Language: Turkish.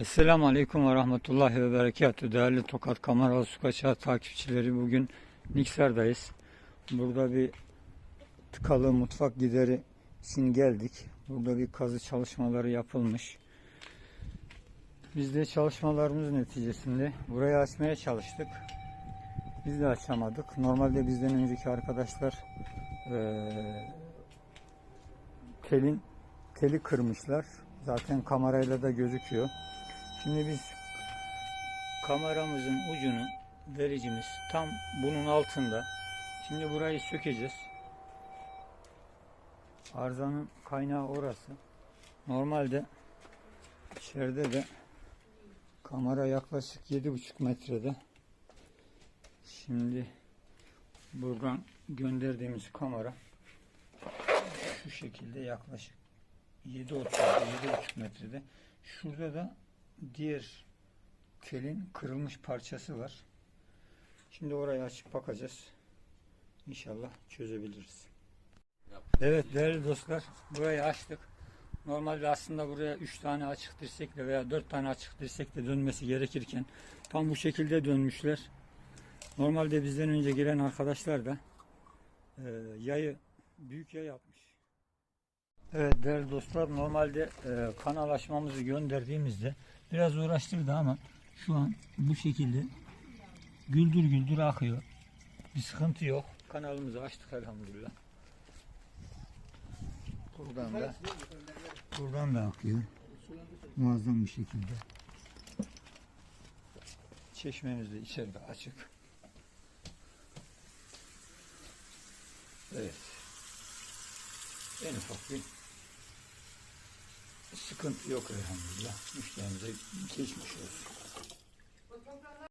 Esselamu Aleyküm ve Rahmetullahi ve Berekatü. Değerli Tokat Kamera Su Kaçağı takipçileri bugün Niksar'dayız. Burada bir tıkalı mutfak gideri için geldik. Burada bir kazı çalışmaları yapılmış. Biz de çalışmalarımız neticesinde burayı açmaya çalıştık. Biz de açamadık. Normalde bizden önceki arkadaşlar eee telin teli kırmışlar. Zaten kamerayla da gözüküyor. Şimdi biz kameramızın ucunu vericimiz tam bunun altında. Şimdi burayı sökeceğiz. Arızanın kaynağı orası. Normalde içeride de kamera yaklaşık 7,5 metrede. Şimdi buradan gönderdiğimiz kamera şu şekilde yaklaşık 7.30 7.5 metrede. Şurada da diğer telin kırılmış parçası var. Şimdi orayı açıp bakacağız. İnşallah çözebiliriz. Evet değerli dostlar burayı açtık. Normalde aslında buraya 3 tane açık dirsekle veya 4 tane açık dirsekle dönmesi gerekirken tam bu şekilde dönmüşler. Normalde bizden önce giren arkadaşlar da e, yayı büyük yay yapmış. Evet değerli dostlar normalde e, kanal açmamızı gönderdiğimizde biraz uğraştırdı ama şu an bu şekilde güldür güldür akıyor. Bir sıkıntı yok. Kanalımızı açtık elhamdülillah. Buradan da buradan da akıyor. Muazzam bir şekilde. Çeşmemiz de içeride açık. Evet en ufak bir sıkıntı yok elhamdülillah. Müşterimize geçmiş olsun.